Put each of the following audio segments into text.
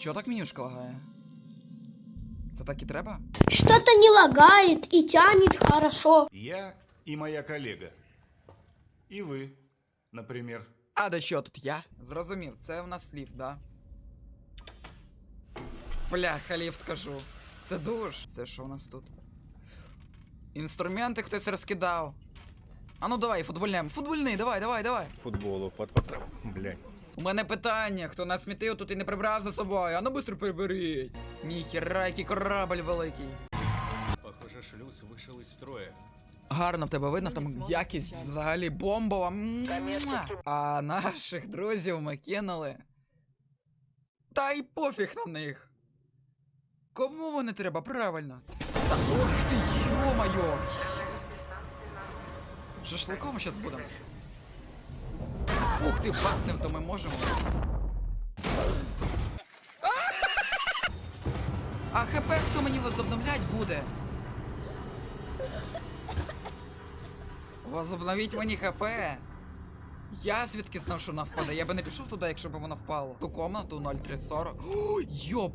Чого так менюшка лагає? Це так і треба? Что-то не лагает и тянет хорошо. Я и моя коллега. И вы, например. А да що тут я? Зрозумів, це у нас ліфт, да? Бляха, ліфт кажу. Це душ. Це що у нас тут? Інструменти хтось розкидав. А ну давай, футбольне. Футбольний, давай, давай, давай. Футболу под, под... Блядь. У мене питання, хто насмітив тут і не прибрав за собою. А ну быстро приберіть. Ніхера, який корабль великий. Похоже, шлюз вышел из строя. Гарно в тебе видно, там якість взагалі бомбова. Муа! А наших друзів ми кинули. Та й пофіг на них. Кому вони треба, правильно? Та ох ти, йо-моє! Шашликом щас будемо. Ух ти, впасти то ми можемо. А хп хто мені возобновлять буде? Возобновіть мені хп. Я звідки знав, що вона впаде? Я би не пішов туди, якщо б вона впала. Ту комнату 0340. О, йоп!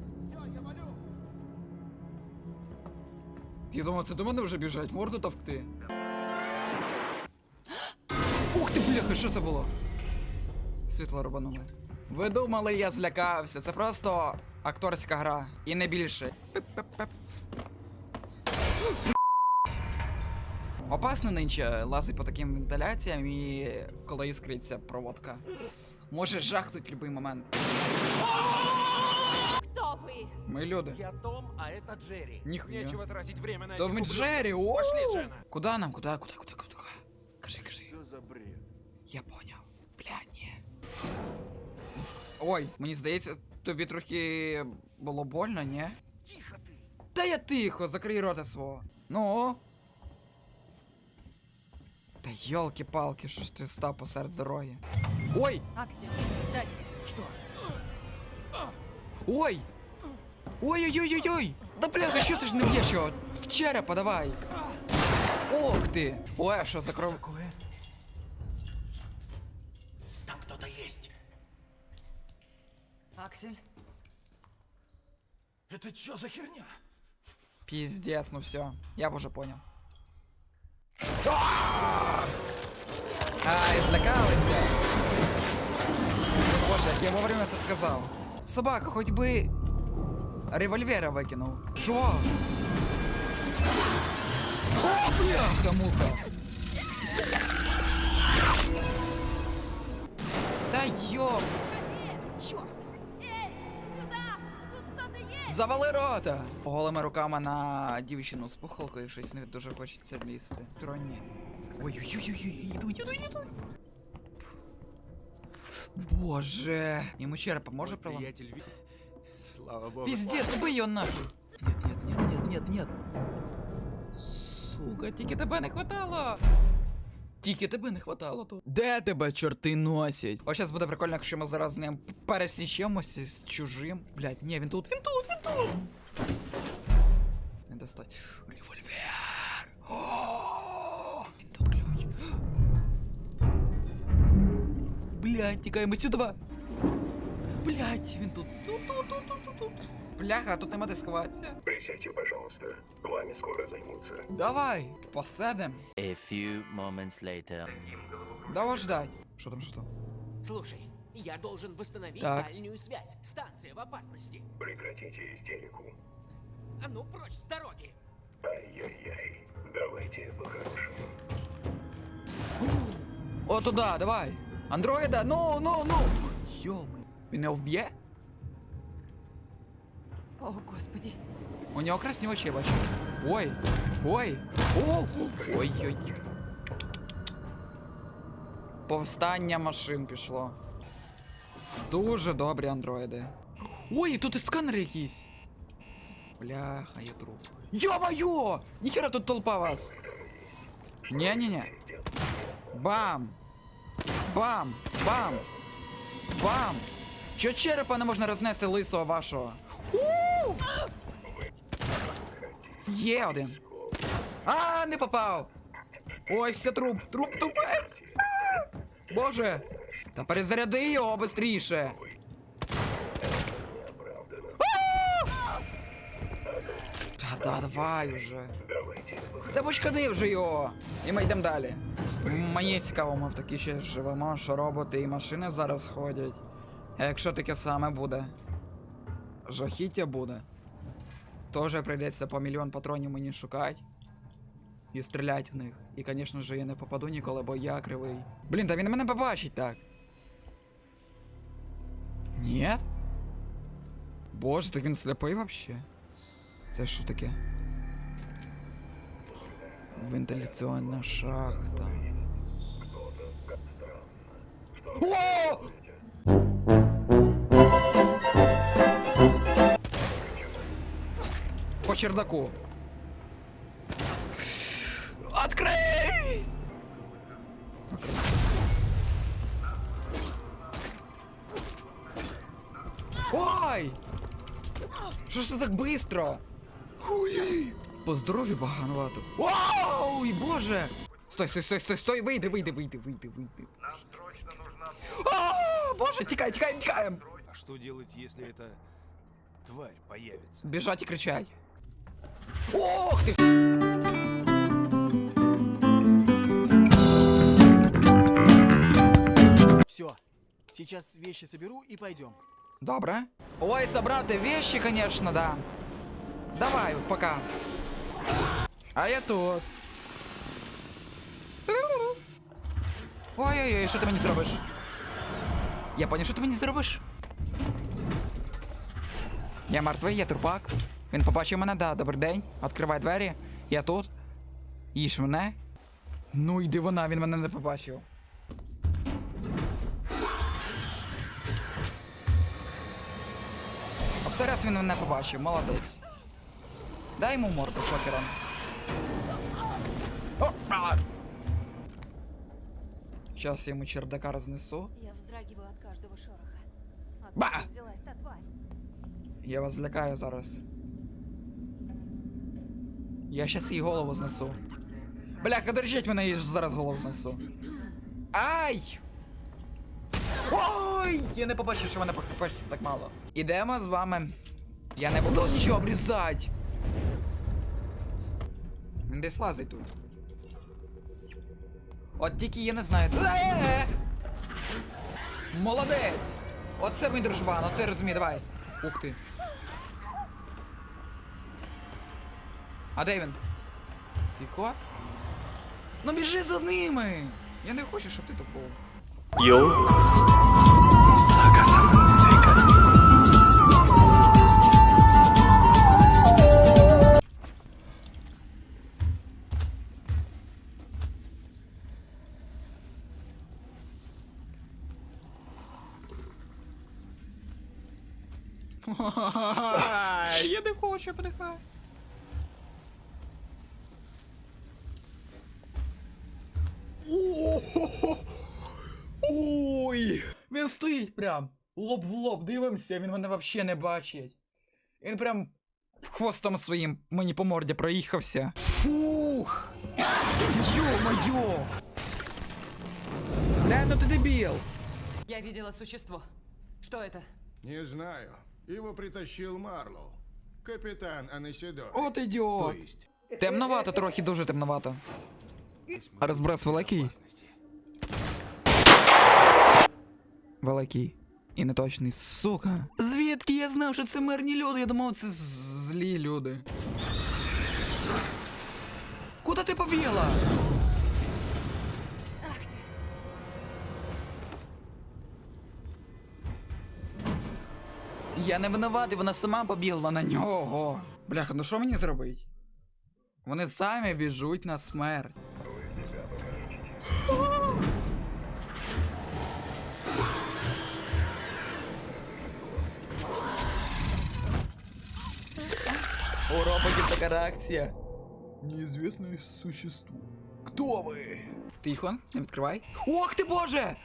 Я думав, це до мене вже біжать, морду товкти. Ух ти, бляха, що це було? Світло рубанули. Ви думали, я злякався. Це просто акторська гра. І не більше. Пип-пип-пип. Опасно нинче лазить по таким вентиляціям і коли іскриться проводка. Може жахнуть в будь-який момент. Кто вы? Ми люди. Я Том, а это Джерри. Ніхуя. Нечего тратить время на То этих ми ублюдков. Джері, о! Пошли, Джена. Куда нам? Куда, куда, куда, куда? Кажи, кажи. Что за бред? Я поняв. Бля, ні. Ой, мені здається, тобі трохи було больно, ні? Тихо ты. Та я тихо, закрий рота свого. Ну. Та йолки-палки, що ж ти став посеред дороги? Ой! Аксель, сзади. Что? Ой! Ой-ой-ой-ой-ой! Да бляха, що ти ж не б'єш його? В черепа давай! Ох ти! Ой, а що за кров? Аксель? Это что за херня? Пиздец, ну все, я уже понял. Ай, злякалися. Боже, як я вовремя це сказав. Собака, хоч би револьвера викинув. Що? О, бляха, муха. Завали рота! Голими руками на дівчину з пухолкою щось не дуже хочеться лізти. Троні. Ой-ой-ой-ой, ідуть, ідуть, ідуть. Боже. Йому черепа може проламати? Слава богу. Пиздец, убий його нахуй. Нет, нет, нет, нет, нет, нет. Сука, тільки тебе не хватало. Тільки тебе не хватало тут. Де тебе чорти носять? Ось зараз буде прикольно, якщо ми зараз з ним пересічемося з чужим. Блять, ні, він тут, він тут, він тут. Не достать. Револьвер. О, Він тут ключ. Блять, тікаємо сюди. Блять, він тут. Тут, тут, тут, тут, тут. Бляха, а тут нема де сховатися. Присядьте, пожалуйста. Вами скоро займутся. Давай, посадим. A few moments later. Давай ждать. Що там, що там? Слушай, я должен восстановить Так. дальнюю связь. Станция в опасности. Прекратите истерику. А ну прочь с дороги! Ай-яй-яй. Давайте по-хорошему. О, туди, давай. Андроїда, ну, ну, ну. Йоми. Він його вб'є? О, господи. У нього красні очі, я бачу. Ой, ой, о, ой-ой. Повстання машин пішло. Дуже добрі андроїди. Ой, тут і сканери якісь. Бляха, я труп. Йо-моє! Ніхера тут толпа вас. Ні-ні-ні. Бам! Бам! Бам! Бам! Що черепа не можна рознести лисого вашого? Є один. А, не попав. Ой, все труп. Труп тупець. Боже. Та перезаряди його бистріше. Та да, давай уже. Та почкади вже його. І ми йдемо далі. Мені цікаво, ми в такі ще живемо, що роботи і машини зараз ходять. А якщо таке саме буде? Жахіття буде. Тоже прийдеться по мільйон патронів мені шукати. І стріляти в них. І, звісно ж, я не попаду ніколи, бо я кривий. Блін, та він мене побачить так. Ні? Боже, так він сліпий вообще. Це що таке? Вентиляційна шахта. О! По чердаку. Открой! Ой! Що ж це так быстро? Хуй! По здоров'ю багановато. Ой, боже! Стой, стой, стой, стой, стой, вийди, вийди, вийди, вийди, вийди. Нам срочно нужна... А, боже, тікай, тікай, тікаємо! А что делать, если эта тварь появится? Біжать і кричать. Ох ти! Все. Сейчас вещи соберу и пойдем. Добре. Ой, ти вещи, конечно, да. Давай, пока. А я тут. Ой-ой-ой, що ти мені зробиш? Я поняв, що ти мені зробиш? Я мертвий, я трупак. Він побачив мене, да, добрий день. Відкривай двері. Я тут. Їж мене. Ну йди вона, він мене не побачив. А все раз він мене побачив, молодець. Дай йому морду шокером. О, а! Сейчас я ему чердака разнесу. Я вздрагиваю от каждого шороха. Ба! Взялась та тварь? Я вас злякаю зараз. Я щас їй голову знесу. Бляха, держіть мене, я зараз голову знесу. Ай! Ой! Я не побачив, що мене похопачиться так мало. Ідемо з вами. Я не буду нічого обрізати. Він десь лазить тут. От тільки я не знаю. Е-е-е! Молодець! Оце мій дружбан, оце розумію, давай. Ух ти. А де він? Тихо. Ну біжи за ними! Я не хочу, щоб ти тут був. Я не хочу, нехай. Ой! Він стоїть прям. Лоб в лоб, дивимося, він мене взагалі не бачить. Він прям хвостом своїм мені по морді проїхався. Фух! Ё-моё! Бля, ну ти дебіл! Я видела существо. Что это? Не знаю. Его притащил Марлоу. Капитан Анесидор. От ідіот! То есть... Темновато, трохи дуже темновато. А розброс великий? Великий. І неточний, сука. Звідки я знав, що це мирні люди? Я думав, це злі люди. Куди ти побігла? Я не винуватий, вона сама побігла на нього. Бляха, ну що мені зробить? Вони самі біжуть на смерть. У роботів така реакція. Неізвісне существо. Хто ви? Тихо, не відкривай. Ох ти боже!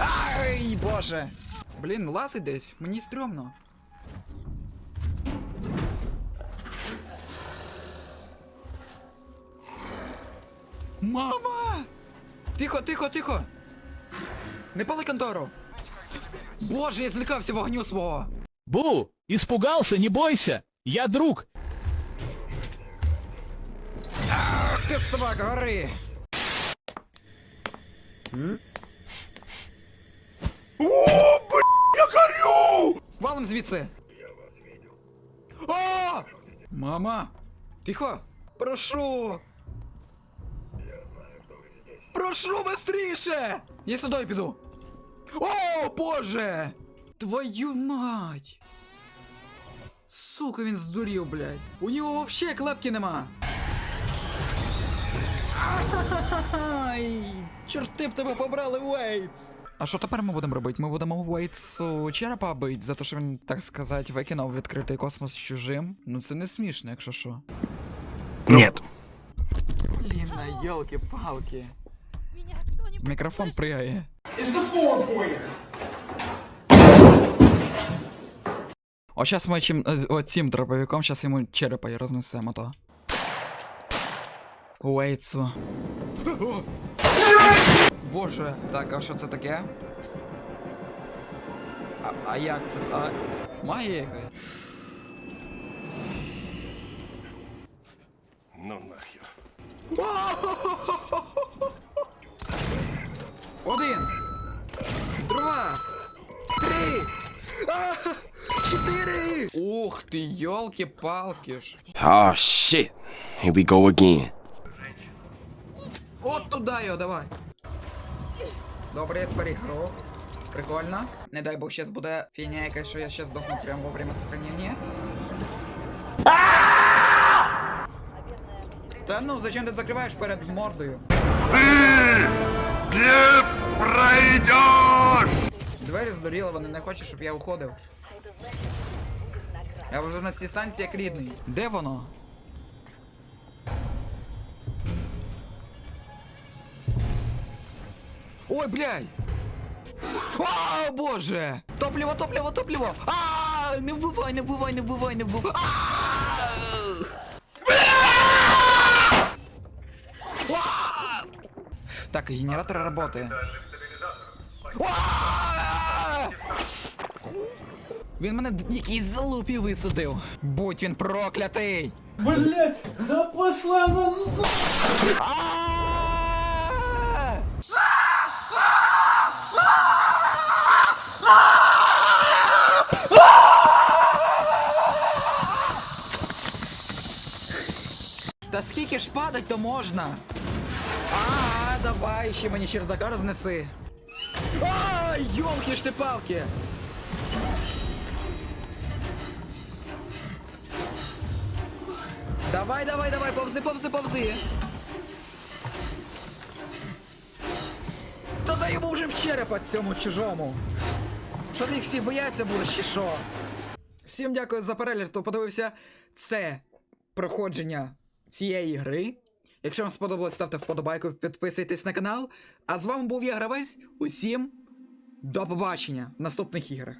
Ай, боже! Блін, лазить десь, мені стрьомно. Мама! Тихо, тихо, тихо! Не пали контору! Боже, я злякався вогню свого! Бу, испугался, не бойся. Я друг. Ах ти собака, гори! О, бля, я горю! Валим звідси! О! Мама! Тихо! Прошу! Прошу быстріше! Я сюди піду! О, боже! Твою мать! Сука, він здурів, блядь. У нього вообще клепки нема. Ай, чорти б тебе побрали, Уейтс! А що тепер ми будемо робити? Ми будемо Уейтсу черепа бить за те, що він, так сказати, викинув відкритий космос чужим. Ну це не смішно, якщо що. Нет. Блін, на йолки-палки. Мікрофон пригає. О, зараз ми чим, оцім дробовиком, зараз йому черепа і рознесемо то. Уейтсу. Боже, так, а що це таке? А, а як це так? Магія якась? Ну нахер. Один, два, три, а, чотири. Ух ти, йолки-палки ж. Oh shit. Here we go again. От туди його, давай. Добре, я зберіг гру. Прикольно. Не дай Бог, щас буде фігня якась, що я щас здохну прямо во время сохранения. Та ну, зачем ти закриваєш перед мордою? Не пройдешь! Двері здуріли, вони не хочуть, щоб я уходив. Я вже на цій станції як рідний. Де воно? Ой, блядь! О, боже! Топливо, топливо, топливо! А, не вбивай, не вбивай, не вбивай, не вбивай! А! Так, генератор работает. Він мене в якійсь залупі висадив. Будь він проклятий! Блять, да пошла на... Та скільки ж падать то можна? А, давай, ще мені чердака рознеси. А, йолки ж ти палки! Давай, давай, давай, повзи, повзи, повзи. Та дай йому вже в черепа цьому чужому. Що їх всі бояться будеш чи що? Всім дякую за перегляд, хто подивився це проходження цієї гри. Якщо вам сподобалось, ставте вподобайку, підписуйтесь на канал. А з вами був я гравець. Усім до побачення в наступних іграх.